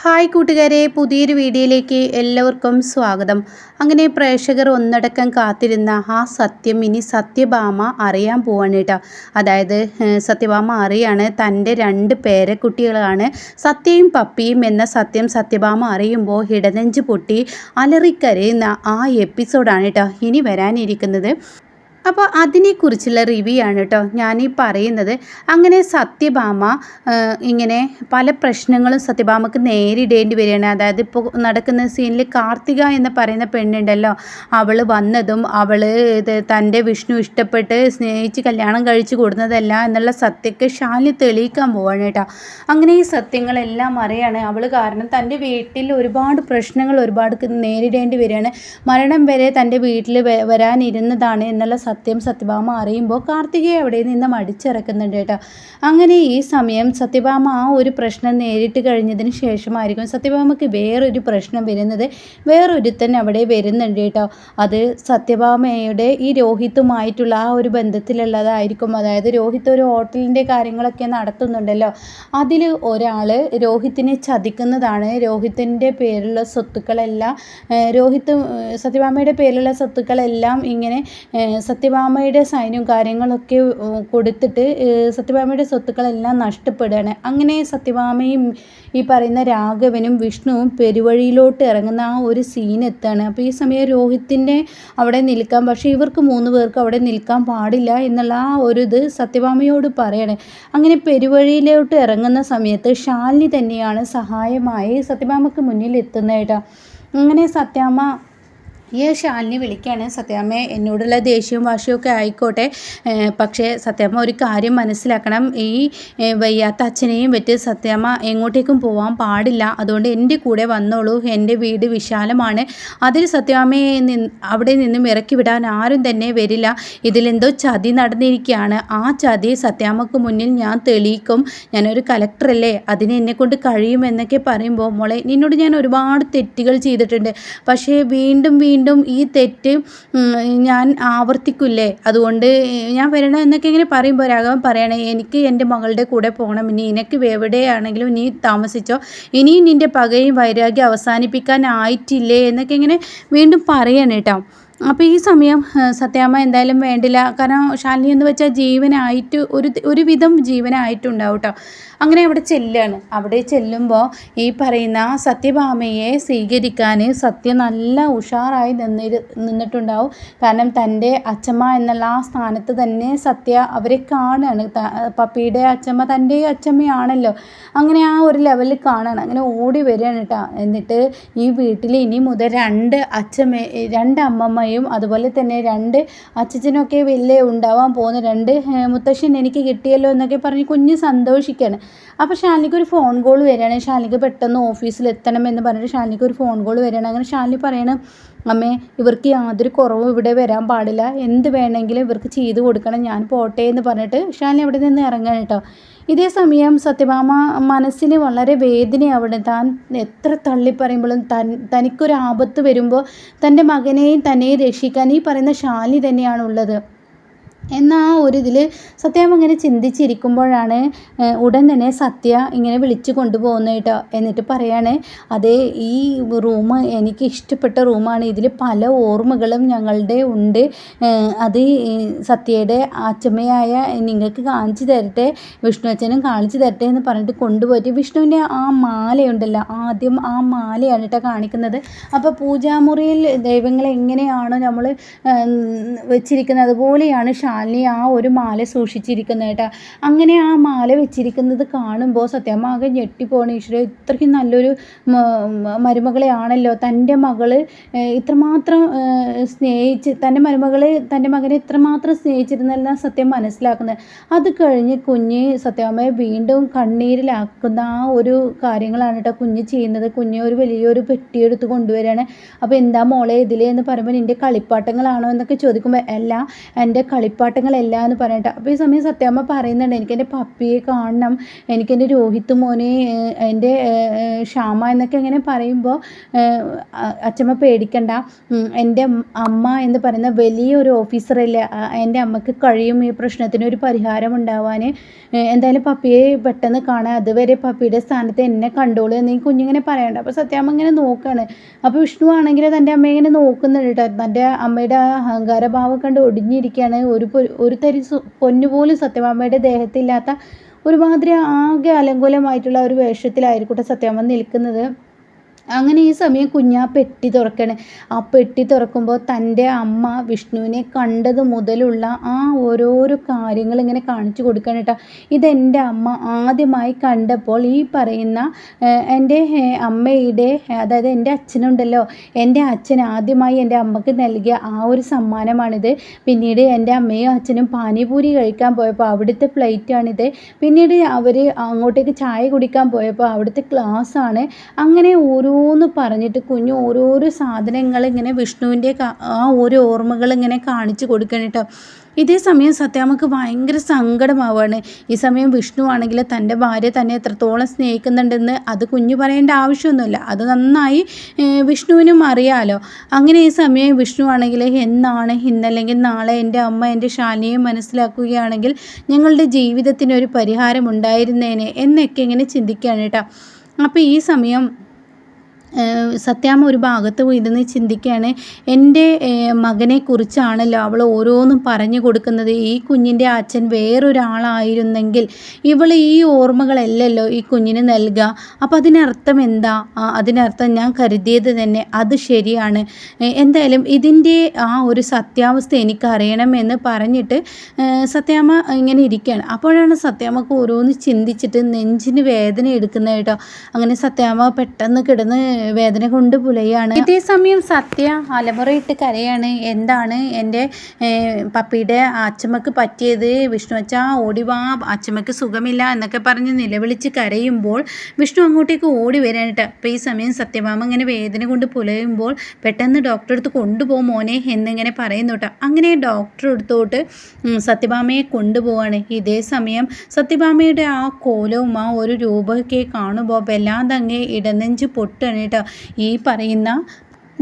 Hi കൂട്ടുകാരെ പുതിയൊരു വീഡിയോയിലേക്ക് എല്ലാവർക്കും സ്വാഗതം. അങ്ങനെ പ്രേക്ഷകർ ഒന്നടക്കം കാത്തിരുന്ന ആ സത്യം ഇനി സത്യഭാമ അറിയാൻ പോവാണ് കേട്ടോ. അതായത് സത്യഭാമ അറിയാണ്. തന്റെ രണ്ട് പേരക്കുട്ടികളാണ്. സത്യയും പപ്പിയും എന്ന സത്യം സത്യഭാമ അറിയുമ്പോൾ ഇടനെഞ്ച് പൊട്ടി അലറിക്കരയുന്ന ആ എപ്പിസോഡാണ് കേട്ടോ ഇനി വരാനിരിക്കുന്നത്. അപ്പോൾ അതിനെക്കുറിച്ചുള്ള റിവ്യൂ ആണ് കേട്ടോ ഞാനീ പറയുന്നത്. അങ്ങനെ സത്യഭാമ ഇങ്ങനെ പല പ്രശ്നങ്ങളും സത്യഭാമക്ക് നേരിടേണ്ടി വരികയാണ്. അതായത് ഇപ്പോൾ നടക്കുന്ന സീനിൽ കാർത്തിക എന്ന് പറയുന്ന പെണ്ണുണ്ടല്ലോ. അവൾ വന്നതും അവൾ തന്റെ വിഷ്ണു ഇഷ്ടപ്പെട്ട് സ്നേഹിച്ച് കല്യാണം കഴിച്ച് കൊടുക്കുന്നതല്ല എന്നുള്ള സത്യಕ್ಕೆ ശാലി തെളിയിക്കാൻ പോവാണ് കേട്ടോ അങ്ങനെ ഈ സത്യങ്ങളെല്ലാം അറിയാണ്. അവൾ കാരണം തന്റെ വീട്ടിൽ ഒരുപാട് പ്രശ്നങ്ങൾ ഒരുപാട് നേരിടേണ്ടി വരികയാണ്. മരണം വരെ തന്റെ വീട്ടിൽ വരാനിരുന്നതാണ് എന്നുള്ള സത്യം സത്യഭാമ അറിയുമ്പോൾ കാർത്തികയെ അവിടെ നിന്ന് മടിച്ചിറക്കുന്നുണ്ട് കേട്ടോ. അങ്ങനെ ഈ സമയം സത്യഭാമ ആ ഒരു പ്രശ്നം നേരിട്ട് കഴിഞ്ഞതിന് ശേഷമായിരിക്കും സത്യഭാമയ്ക്ക് വേറൊരു പ്രശ്നം വരുന്നത് വേറൊരുത്തൻ അവിടെ വരുന്നുണ്ട് കേട്ടോ. അത് സത്യഭാമയുടെ ഈ രോഹിത്തുമായിട്ടുള്ള ആ ഒരു ബന്ധത്തിലുള്ളതായിരിക്കും. അതായത് രോഹിത്ത് ഒരു ഹോട്ടലിന്റെ കാര്യങ്ങളൊക്കെ നടത്തുന്നുണ്ടല്ലോ. അതിൽ ഒരാൾ രോഹിത്തിനെ ചതിക്കുന്നതാണ്. രോഹിത്തിന്റെ പേരിലുള്ള സ്വത്തുക്കളെല്ലാം രോഹിത്ത് സത്യഭാമയുടെ പേരിലുള്ള സ്വത്തുക്കളെല്ലാം ഇങ്ങനെ സത്യ സത്യഭാമയുടെ സൈന്യവും കാര്യങ്ങളൊക്കെ കൊടുത്തിട്ട് സത്യഭാമയുടെ സ്വത്തുക്കളെല്ലാം നഷ്ടപ്പെടുകയാണ്. അങ്ങനെ സത്യഭാമയും ഈ പറയുന്ന രാഘവനും വിഷ്ണുവും പെരുവഴിയിലോട്ട് ഇറങ്ങുന്ന ആ ഒരു സീൻ എത്താണ്. അപ്പോൾ ഈ സമയം രോഹിത്തിന്റെ അവിടെ നിൽക്കാം പക്ഷേ ഇവർക്ക് മൂന്ന് പേർക്ക് അവിടെ നിൽക്കാൻ പാടില്ല എന്നുള്ള ആ ഒരു ഇത് സത്യഭാമയോട് പറയാണ്. അങ്ങനെ പെരുവഴിയിലോട്ട് ഇറങ്ങുന്ന സമയത്ത് ശാലിനി തന്നെയാണ് സഹായമായി സത്യഭാമക്ക് മുന്നിൽ എത്തുന്നതായിട്ടാണ് അങ്ങനെ സത്യാമ്മ ഈ ശാലിനി വിളിക്കുകയാണ് സത്യാമ്മ എന്നോടുള്ള ദേഷ്യവും വാശിയൊക്കെ ആയിക്കോട്ടെ. പക്ഷേ സത്യാമ്മ ഒരു കാര്യം മനസ്സിലാക്കണം. ഈ വയ്യാത്ത അച്ഛനെയും വെച്ച് സത്യാമ്മ എങ്ങോട്ടേക്കും പോകാൻ പാടില്ല. അതുകൊണ്ട് എന്റെ കൂടെ വന്നോളൂ. എന്റെ വീട് വിശാലമാണ്. അതിൽ സത്യാമ്മയെ അവിടെ നിന്നും ഇറക്കി വിടാൻ ആരും തന്നെ വരില്ല. ഇതിലെന്തോ ചതി നടന്നിരിക്കുകയാണ്. ആ ചതി സത്യാമ്മക്ക് മുന്നിൽ ഞാൻ തെളിയിക്കും. ഞാനൊരു കലക്ടറല്ലേ. അതിന് എന്നെ കൊണ്ട് കഴിയുമെന്നൊക്കെ പറയുമ്പോൾ മോളെ നിന്നോട് ഞാൻ ഒരുപാട് തെറ്റുകൾ ചെയ്തിട്ടുണ്ട്. പക്ഷേ വീണ്ടും വീണ്ടും വീണ്ടും ഈ തെറ്റ് ഞാൻ ആവർത്തിക്കില്ലേ? അതുകൊണ്ട് ഞാൻ വരണം എന്നൊക്കെ ഇങ്ങനെ പറയുമ്പോൾ രാഘവൻ പറയണേ എനിക്ക് എന്റെ മകളുടെ കൂടെ പോകണം. ഇനി നിനക്ക് എവിടെയാണെങ്കിലും നീ താമസിച്ചോ. ഇനിയും നിന്റെ പകയും വൈരാഗ്യം അവസാനിപ്പിക്കാനായിട്ടില്ലേ എന്നൊക്കെ ഇങ്ങനെ വീണ്ടും പറയണം കേട്ടോ. അപ്പോൾ ഈ സമയം സത്യാമ്മ എന്തായാലും വേണ്ടില്ല. കാരണം ശാലിനി എന്ന് വെച്ചാൽ ജീവനായിട്ട് ഒരു ഒരുവിധം ജീവനായിട്ടുണ്ടാവും കേട്ടോ അങ്ങനെ അവിടെ ചെല്ലാണ്. അവിടെ ചെല്ലുമ്പോൾ ഈ പറയുന്ന സത്യഭാമയെ സ്വീകരിക്കാൻ സത്യ നല്ല ഉഷാറായി നിന്നിരു നിന്നിട്ടുണ്ടാവും. കാരണം തന്റെ അച്ഛമ്മ എന്നുള്ള ആ സ്ഥാനത്ത് തന്നെ സത്യ അവരെ കാണുകയാണ് പപ്പിയുടെ അച്ഛമ്മ തന്റെ അച്ഛമ്മയാണല്ലോ. അങ്ങനെ ആ ഒരു ലെവലിൽ കാണുകയാണ് അങ്ങനെ ഓടി വരികയാണ് കേട്ടോ എന്നിട്ട് ഈ വീട്ടിൽ ഇനി മുതൽ രണ്ട് അച്ഛമ്മ രണ്ട് അമ്മമ്മയും അതുപോലെ തന്നെ രണ്ട് അച്ഛച്ചനൊക്കെ വലിയ ഉണ്ടാവാൻ പോകുന്ന രണ്ട് മുത്തശ്ശൻ എനിക്ക് കിട്ടിയല്ലോ എന്നൊക്കെ പറഞ്ഞ് കുഞ്ഞ് സന്തോഷിക്കുകയാണ് അപ്പോൾ ഷാലിനിക്ക് ഒരു ഫോൺ കോൾ വരികയാണ്. ഷാലിനിക്ക് പെട്ടെന്ന് ഓഫീസിൽ എത്തണം എന്ന് പറഞ്ഞിട്ട് ഷാലിനിക്ക് ഒരു ഫോൺ കോൾ വരികയാണ്. അങ്ങനെ ഷാലിനി പറയണം അമ്മേ ഇവർക്ക് യാതൊരു കുറവും ഇവിടെ വരാൻ പാടില്ല. എന്ത് വേണമെങ്കിലും ഇവർക്ക് ചെയ്തു കൊടുക്കണം. ഞാൻ പോട്ടെ എന്ന് പറഞ്ഞിട്ട് ഷാലിനി അവിടെ നിന്ന് ഇറങ്ങാൻ കേട്ടോ. ഇതേ സമയം സത്യഭാമ മനസ്സിന് വളരെ വേദനയാവണം താൻ എത്ര തള്ളി പറയുമ്പോഴും തൻ തനിക്കൊരു ആപത്ത് വരുമ്പോൾ തന്റെ മകനെയും തന്നെയും രക്ഷിക്കാൻ ഈ പറയുന്ന ഷാലി തന്നെയാണുള്ളത്. എന്ന ആ ഒരു ഇതിൽ സത്യം അങ്ങനെ ചിന്തിച്ചിരിക്കുമ്പോഴാണ് ഉടൻ തന്നെ സത്യ ഇങ്ങനെ വിളിച്ചു കൊണ്ടുപോകുന്നു കേട്ടോ എന്നിട്ട് പറയാണ് അതേ ഈ റൂം എനിക്ക് ഇഷ്ടപ്പെട്ട റൂമാണ്. ഇതിൽ പല ഓർമ്മകളും ഞങ്ങളുടെ ഉണ്ട്. അത് സത്യയുടെ അച്ഛമ്മയായ നിങ്ങൾക്ക് കാണിച്ചു തരട്ടെ വിഷ്ണു അച്ഛനും കാണിച്ചു തരട്ടെ എന്ന് പറഞ്ഞിട്ട് കൊണ്ടുപോയിട്ട് വിഷ്ണുവിന്റെ ആ മാലയുണ്ടല്ലോ ആദ്യം ആ മാലയാണ് കേട്ടോ കാണിക്കുന്നത്. അപ്പോൾ പൂജാമുറിയിൽ ദൈവങ്ങളെ എങ്ങനെയാണോ നമ്മൾ വെച്ചിരിക്കുന്നത്. അതുപോലെയാണ് ഷാ ശാലിനി ആ ഒരു മാല സൂക്ഷിച്ചിരിക്കുന്നത് കേട്ടോ. അങ്ങനെ ആ മാല വെച്ചിരിക്കുന്നത് കാണുമ്പോൾ സത്യമാകെ ഞെട്ടിപ്പോണ ഈശ്വര. ഇത്രയ്ക്കും നല്ലൊരു മരുമകളെ ആണല്ലോ തന്റെ മകൾ ഇത്രമാത്രം സ്നേഹിച്ച് തന്റെ മരുമകളെ തന്റെ മകനെ ഇത്രമാത്രം സ്നേഹിച്ചിരുന്നല്ല സത്യം മനസ്സിലാക്കുന്നത്. അത് കഴിഞ്ഞ് കുഞ്ഞ് സത്യമ്മയെ വീണ്ടും കണ്ണീരിലാക്കുന്ന ആ ഒരു കാര്യങ്ങളാണ് കേട്ടോ കുഞ്ഞ് ചെയ്യുന്നത്. കുഞ്ഞ് ഒരു വലിയൊരു പെട്ടിയെടുത്ത് കൊണ്ടുവരികയാണ്. അപ്പോൾ എന്താ മോളെ ഇതിലേ എന്ന് പറയുമ്പോൾ നിന്റെ കളിപ്പാട്ടങ്ങളാണോ എന്നൊക്കെ ചോദിക്കുമ്പോൾ അല്ല എന്റെ കളിപ്പാട്ടം കളിപ്പാട്ടങ്ങളല്ല എന്ന് പറഞ്ഞിട്ട്. അപ്പോൾ ഈ സമയം സത്യാമ്മ പറയുന്നുണ്ട് എനിക്ക് എന്റെ പപ്പിയെ കാണണം എനിക്ക് എന്റെ രോഹിത് മോനെ എന്റെ ക്ഷാമ എന്നൊക്കെ ഇങ്ങനെ പറയുമ്പോൾ അച്ഛമ്മ പേടിക്കണ്ട. എന്റെ അമ്മ എന്ന് പറയുന്ന വലിയൊരു ഓഫീസറല്ലേ എന്റെ അമ്മയ്ക്ക് കഴിയും ഈ പ്രശ്നത്തിന് ഒരു പരിഹാരം ഉണ്ടാവാൻ എന്തായാലും പപ്പിയെ പെട്ടെന്ന് കാണാൻ അതുവരെ പപ്പിയുടെ സ്ഥാനത്ത് എന്നെ കണ്ടോളൂ എന്ന് ഈ കുഞ്ഞിങ്ങനെ പറയണ്ട. അപ്പോൾ സത്യാമ്മ ഇങ്ങനെ നോക്കുകയാണ് അപ്പോൾ വിഷ്ണു ആണെങ്കിൽ തന്റെ അമ്മയെ ഇങ്ങനെ നോക്കുന്നുണ്ട് കേട്ടോ തന്റെ അമ്മയുടെ അഹങ്കാരഭാവം കണ്ട് ഒടിഞ്ഞിരിക്കുകയാണ് ഒരു ഒരു തരി പൊന്നുപോലും സത്യഭാമയുടെ ദേഹത്തില്ലാത്ത ഒരുമാതിരി ആകെ അലങ്കോലമായിട്ടുള്ള ഒരു വേഷത്തിലായിരിക്കട്ടെ സത്യാമ്മ നിൽക്കുന്നത്. അങ്ങനെ ഈ സമയം കുഞ്ഞാ പെട്ടി തുറക്കണ്. ആ പെട്ടി തുറക്കുമ്പോൾ തന്റെ അമ്മ വിഷ്ണുവിനെ കണ്ടത് മുതലുള്ള ആ ഓരോരോ കാര്യങ്ങൾ ഇങ്ങനെ കാണിച്ചു കൊടുക്കണം കേട്ടോ. ഇതെന്റെ അമ്മ ആദ്യമായി കണ്ടപ്പോൾ ഈ പറയുന്ന എന്റെ അമ്മയുടെ അതായത് എന്റെ അച്ഛനുണ്ടല്ലോ. എന്റെ അച്ഛൻ ആദ്യമായി എന്റെ അമ്മയ്ക്ക് നൽകിയ ആ ഒരു സമ്മാനമാണിത്. പിന്നീട് എന്റെ അമ്മയും അച്ഛനും പാനിപൂരി കഴിക്കാൻ പോയപ്പോൾ അവിടുത്തെ പ്ലേറ്റാണിത്. പിന്നീട് അവർ അങ്ങോട്ടേക്ക് ചായ കുടിക്കാൻ പോയപ്പോൾ അവിടുത്തെ ഗ്ലാസ്സാണ്. അങ്ങനെ ഓരോ ഓരോന്ന് പറഞ്ഞിട്ട് കുഞ്ഞു ഓരോരോ സാധനങ്ങൾ ഇങ്ങനെ വിഷ്ണുവിന്റെ ആ ഓരോ ഓർമ്മകൾ ഇങ്ങനെ കാണിച്ചു കൊടുക്കണം കേട്ടോ. ഇതേ സമയം സത്യാമ്മക്ക് ഭയങ്കര സങ്കടമാവുകയാണ് ഈ സമയം വിഷ്ണു ആണെങ്കിൽ തന്റെ ഭാര്യ തന്നെ എത്രത്തോളം സ്നേഹിക്കുന്നുണ്ടെന്ന് അത് കുഞ്ഞു പറയേണ്ട ആവശ്യമൊന്നുമില്ല. അത് നന്നായി വിഷ്ണുവിനും അറിയാമല്ലോ അങ്ങനെ ഈ സമയം വിഷ്ണു ആണെങ്കിൽ എന്നാണ് ഇന്നല്ലെങ്കിൽ നാളെ എന്റെ അമ്മ എന്റെ ശാലിനിയെ മനസ്സിലാക്കുകയാണെങ്കിൽ ഞങ്ങളുടെ ജീവിതത്തിനൊരു പരിഹാരം ഉണ്ടായിരുന്നേനെ എന്നൊക്കെ ഇങ്ങനെ ചിന്തിക്കുകയാണ് കേട്ടോ. അപ്പോൾ ഈ സമയം സത്യാമ്മ ഒരു ഭാഗത്ത് ഇരുന്ന് ചിന്തിക്കുകയാണ് എന്റെ മകനെ കുറിച്ചാണല്ലോ അവൾ ഓരോന്നും പറഞ്ഞു കൊടുക്കുന്നത്. ഈ കുഞ്ഞിന്റെ അച്ഛൻ വേറൊരാളായിരുന്നെങ്കിൽ ഇവൾ ഈ ഓർമ്മകളല്ലല്ലോ ഈ കുഞ്ഞിന് നൽകുക അപ്പോൾ അതിനർത്ഥം എന്താ? അതിനർത്ഥം ഞാൻ കരുതിയത് തന്നെ അത് ശരിയാണ്. എന്തായാലും ഇതിന്റെ ആ ഒരു സത്യാവസ്ഥ എനിക്ക് അറിയണമെന്ന് പറഞ്ഞിട്ട് സത്യാമ്മ ഇങ്ങനെ ഇരിക്കുകയാണ്. അപ്പോഴാണ് സത്യാമ്മക്ക് ഓരോന്ന് ചിന്തിച്ചിട്ട് നെഞ്ചിന് വേദന എടുക്കുന്നത് കേട്ടോ. അങ്ങനെ സത്യാമ്മ പെട്ടെന്ന് കിടന്ന് വേദന കൊണ്ട് പുലയാണ്. ഇതേ സമയം സത്യ അലമുറയിട്ട് കരയാണ്. എന്താണ് എന്റെ പപ്പിയുടെ അച്ഛമ്മക്ക് പറ്റിയത്? വിഷ്ണു അച്ഛാ ഓടിവാ അച്ഛമ്മക്ക് സുഖമില്ല എന്നൊക്കെ പറഞ്ഞ് നിലവിളിച്ച് കരയുമ്പോൾ വിഷ്ണു അങ്ങോട്ടേക്ക് ഓടി വരാനിട്ട്. അപ്പോൾ ഈ സമയം സത്യഭാമ ഇങ്ങനെ വേദന കൊണ്ട് പുലയുമ്പോൾ പെട്ടെന്ന് ഡോക്ടറെ അടുത്ത് കൊണ്ടുപോകും മോനെ എന്നിങ്ങനെ പറയുന്നു കേട്ടോ. അങ്ങനെ ഡോക്ടറെ അടുത്തോട്ട് സത്യഭാമയെ കൊണ്ടുപോവാണ്. ഇതേ സമയം സത്യഭാമയുടെ ആ കോലവും ആ ഒരു രൂപമൊക്കെ കാണുമ്പോൾ വല്ലാതങ്ങ് ഇടനെഞ്ച് പൊട്ടാണ് കേട്ടോ ഈ പറയുന്ന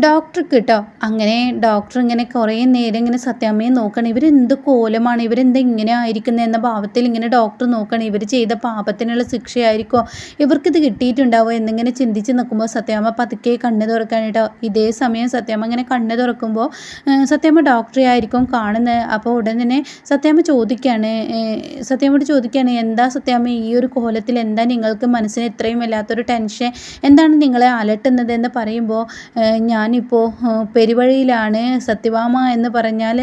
ഡോക്ടർ കിട്ടോ? അങ്ങനെ ഡോക്ടർ ഇങ്ങനെ കുറേ നേരം ഇങ്ങനെ സത്യാമ്മയെ നോക്കണം. ഇവരെന്ത് കോലമാണ്? ഇവരെന്ത് ഇങ്ങനെ ആയിരിക്കുന്നത് എന്ന ഭാവത്തിൽ ഇങ്ങനെ ഡോക്ടർ നോക്കണം. ഇവർ ചെയ്ത പാപത്തിനുള്ള ശിക്ഷയായിരിക്കോ ഇവർക്കിത് കിട്ടിയിട്ടുണ്ടാവോ? എന്നിങ്ങനെ ചിന്തിച്ച് നിൽക്കുമ്പോൾ സത്യാമ്മ പതുക്കെ കണ്ണ് തുറക്കാൻ കേട്ടോ. ഇതേ സമയം സത്യാമ്മ ഇങ്ങനെ കണ്ണ് തുറക്കുമ്പോൾ സത്യാമ്മ ഡോക്ടറെ ആയിരിക്കും കാണുന്നത് അപ്പോൾ ഉടൻ തന്നെ സത്യാമ്മ ചോദിക്കുകയാണ് സത്യാമ്മയോട് ചോദിക്കുകയാണ് എന്താ സത്യാമ്മ ഈ ഒരു കോലത്തിൽ എന്താ നിങ്ങൾക്ക് മനസ്സിന് ഇത്രയും വല്ലാത്തൊരു ടെൻഷൻ? എന്താണ് നിങ്ങളെ അലട്ടുന്നത്? എന്ന് പറയുമ്പോൾ ഞാൻ ഞാനിപ്പോൾ പെരുവഴിയിലാണ് സത്യഭാമ എന്ന് പറഞ്ഞാൽ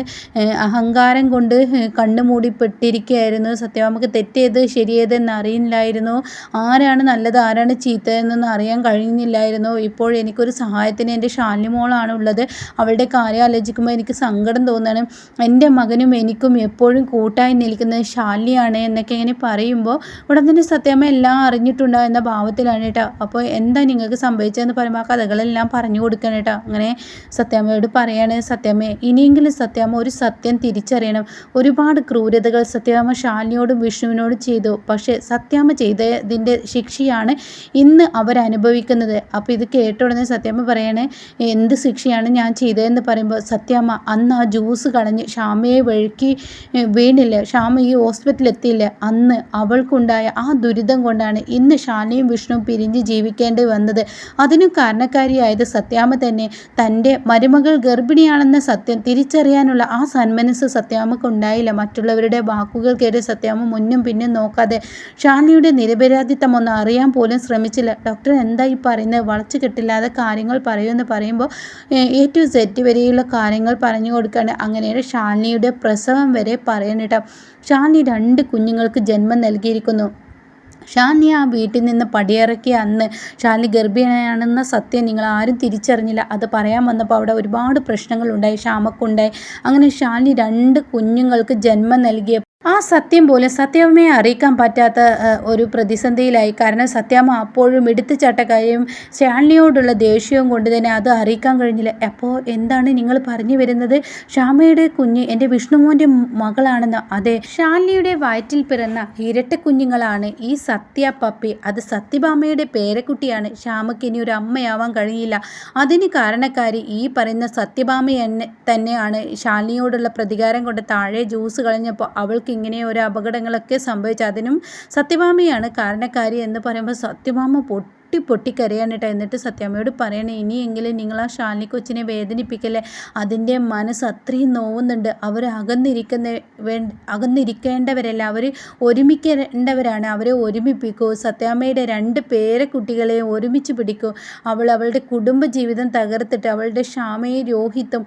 അഹങ്കാരം കൊണ്ട് കണ്ണു മൂടിപ്പെട്ടിരിക്കുകയായിരുന്നു സത്യഭാമക്ക് തെറ്റേത് ശരിയേതെന്ന് അറിയില്ലായിരുന്നു. ആരാണ് നല്ലത് ആരാണ് ചീത്തതെന്നൊന്നും അറിയാൻ കഴിഞ്ഞില്ലായിരുന്നു. ഇപ്പോൾ എനിക്കൊരു സഹായത്തിന് എന്റെ ഷാലിമോളാണ് ഉള്ളത്. അവളുടെ കാര്യം ആലോചിക്കുമ്പോൾ എനിക്ക് സങ്കടം തോന്നുകയാണ് എന്റെ മകനും എനിക്കും എപ്പോഴും കൂട്ടായി നിൽക്കുന്നത് ശാലിയാണ് എന്നൊക്കെ ഇങ്ങനെ പറയുമ്പോൾ ഉടൻ തന്നെ സത്യമ്മ എല്ലാം അറിഞ്ഞിട്ടുണ്ടോ എന്ന ഭാവത്തിലാണ് കേട്ടോ. അപ്പോൾ എന്താ നിങ്ങൾക്ക് സംഭവിച്ചതെന്ന് പറയുമ്പോൾ ആ കഥകളെല്ലാം പറഞ്ഞു കൊടുക്കണം കേട്ടോ. കേട്ടോ. അങ്ങനെ സത്യാമ്മയോട് പറയാണ് സത്യാമ്മ ഇനിയെങ്കിലും സത്യാമ്മ ഒരു സത്യം തിരിച്ചറിയണം. ഒരുപാട് ക്രൂരതകൾ സത്യാമ്മ ശാലിനിയോടും വിഷ്ണുവിനോടും ചെയ്തു. പക്ഷേ സത്യാമ്മ ചെയ്തതിന്റെ ശിക്ഷയാണ് ഇന്ന് അവരനുഭവിക്കുന്നത്. അപ്പോൾ ഇത് കേട്ട ഉടനെ സത്യാമ്മ പറയാണ് എന്ത് ശിക്ഷയാണ് ഞാൻ ചെയ്തതെന്ന് പറയുമ്പോൾ സത്യാമ്മ അന്ന് ആ ജ്യൂസ് കളഞ്ഞ് ഷാമയെ വഴുക്കി വീണില്ല. ഷാമ ഈ ഹോസ്പിറ്റലിൽ എത്തിയില്ല അന്ന് അവൾക്കുണ്ടായ ആ ദുരിതം കൊണ്ടാണ് ഇന്ന് ഷാലിനിയും വിഷ്ണുവും പിരിഞ്ഞ് ജീവിക്കേണ്ടി വന്നത്. അതിനു കാരണക്കാരിയായത് സത്യാമ്മ തന്നെ തന്നെ തന്റെ മരുമകൾ ഗർഭിണിയാണെന്ന സത്യം തിരിച്ചറിയാനുള്ള ആ സന്മനസ് സത്യാമ്മക്ക് ഉണ്ടായില്ല. മറ്റുള്ളവരുടെ വാക്കുകൾ കയറി സത്യാമ്മ മുന്നും പിന്നും നോക്കാതെ ഷാലിയുടെ നിരപരാധിത്വം ഒന്ന് അറിയാൻ പോലും ശ്രമിച്ചില്ല. ഡോക്ടർ എന്താ ഈ പറയുന്നത്? വളച്ചു കെട്ടില്ലാതെ കാര്യങ്ങൾ പറയുമെന്ന് പറയുമ്പോൾ എ ടു സെറ്റ് വരെയുള്ള കാര്യങ്ങൾ പറഞ്ഞു കൊടുക്കുകയാണ് അങ്ങനെയാണ് ഷാലിനിയുടെ പ്രസവം വരെ പറയണിട്ട ഷാലിനി രണ്ട് കുഞ്ഞുങ്ങൾക്ക് ജന്മം നൽകിയിരിക്കുന്നു. ഷാനി ആ വീട്ടിൽ നിന്ന് പടിയിറക്കിയ അന്ന് ഷാലി ഗർഭിണിയാണെന്ന സത്യം നിങ്ങൾ ആരും തിരിച്ചറിഞ്ഞില്ല. അത് പറയാൻ വന്നപ്പോൾ അവിടെ ഒരുപാട് പ്രശ്നങ്ങളുണ്ടായി ക്ഷാമക്കുണ്ടായി. അങ്ങനെ ഷാലി രണ്ട് കുഞ്ഞുങ്ങൾക്ക് ജന്മം നൽകിയ ആ സത്യം പോലും സത്യാമ്മയെ അറിയിക്കാൻ പറ്റാത്ത ഒരു പ്രതിസന്ധിയിലായി. കാരണം സത്യാമ്മ അപ്പോഴും എടുത്തുചാട്ടക്കാരെയും ഷാൻലിയോടുള്ള ദേഷ്യവും കൊണ്ട് തന്നെ അത് അറിയിക്കാൻ കഴിഞ്ഞില്ല. അപ്പോൾ എന്താണ് നിങ്ങൾ പറഞ്ഞു വരുന്നത്? ഷാമയുടെ കുഞ്ഞ് എന്റെ വിഷ്ണുമോന്റെ മകളാണെന്ന്. അതെ ഷാൻലിയുടെ വയറ്റിൽ പിറന്ന ഇരട്ട കുഞ്ഞുങ്ങളാണ് ഈ സത്യ പപ്പി. അത് സത്യഭാമയുടെ പേരക്കുട്ടിയാണ്. ശ്യാമയ്ക്ക് ഇനി ഒരു അമ്മയാവാൻ കഴിയില്ല. അതിന് കാരണക്കാരി ഈ പറയുന്ന സത്യഭാമ തന്നെയാണ്. ഷാൻലിയോടുള്ള പ്രതികാരം കൊണ്ട് താഴെ ജ്യൂസ് കളഞ്ഞപ്പോൾ അവൾക്ക് ഇങ്ങനെ ഓരോ അപകടങ്ങളൊക്കെ സംഭവിച്ചു അതിനും സത്യഭാമയാണ് കാരണക്കാരി എന്ന് പറയുമ്പോൾ സത്യഭാമ പൊട്ടി പൊട്ടി പൊട്ടി കരയാണ് എന്നിട്ട് സത്യാമ്മയോട് പറയണേ ഇനിയെങ്കിലും നിങ്ങൾ ആ ശാലിനി കൊച്ചിനെ വേദനിപ്പിക്കല്ലേ? അതിന്റെ മനസ്സ് അത്രയും നോവുന്നുണ്ട്. അവർ അകന്നിരിക്കുന്ന വേ അകന്നിരിക്കേണ്ടവരല്ല. അവർ ഒരുമിക്കേണ്ടവരാണ്. അവരെ ഒരുമിപ്പിക്കൂ. സത്യാമ്മയുടെ രണ്ട് പേരെ പേരക്കുട്ടികളെയും ഒരുമിച്ച് പിടിക്കൂ. അവൾ അവളുടെ കുടുംബ ജീവിതം തകർത്തിട്ട് അവളുടെ ക്ഷാമയെ രോഹിത്തും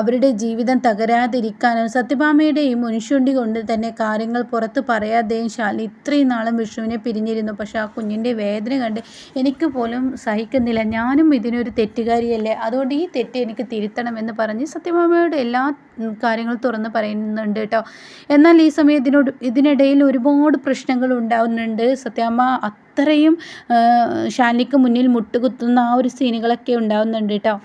അവരുടെ ജീവിതം തകരാതിരിക്കാനും സത്യഭാമയുടെ ഈ മുൻഷുണ്ടി കൊണ്ട് തന്നെ കാര്യങ്ങൾ പുറത്ത് പറയാതെയും ശാലി ഇത്രയും നാളും വിഷ്ണുവിനെ പിരിഞ്ഞിരുന്നു. പക്ഷേ ആ കുഞ്ഞിന്റെ വേദന കണ്ട് എനിക്ക് പോലും സഹിക്കുന്നില്ല. ഞാനും ഇതിനൊരു തെറ്റുകാരിയല്ലേ? അതുകൊണ്ട് ഈ തെറ്റ് എനിക്ക് തിരുത്തണമെന്ന് പറഞ്ഞ് സത്യഭാമയോട് എല്ലാ കാര്യങ്ങളും തുറന്ന് പറയുന്നുണ്ട് കേട്ടോ. എന്നാൽ ഈ സമയം ഇതിനോട് ഇതിനിടയിൽ ഒരുപാട് പ്രശ്നങ്ങൾ ഉണ്ടാവുന്നുണ്ട്. സത്യാമ്മ അത്രയും ഷാനിക്ക് മുന്നിൽ മുട്ടുകുത്തുന്ന ആ ഒരു സീനുകളൊക്കെ ഉണ്ടാവുന്നുണ്ട് കേട്ടോ.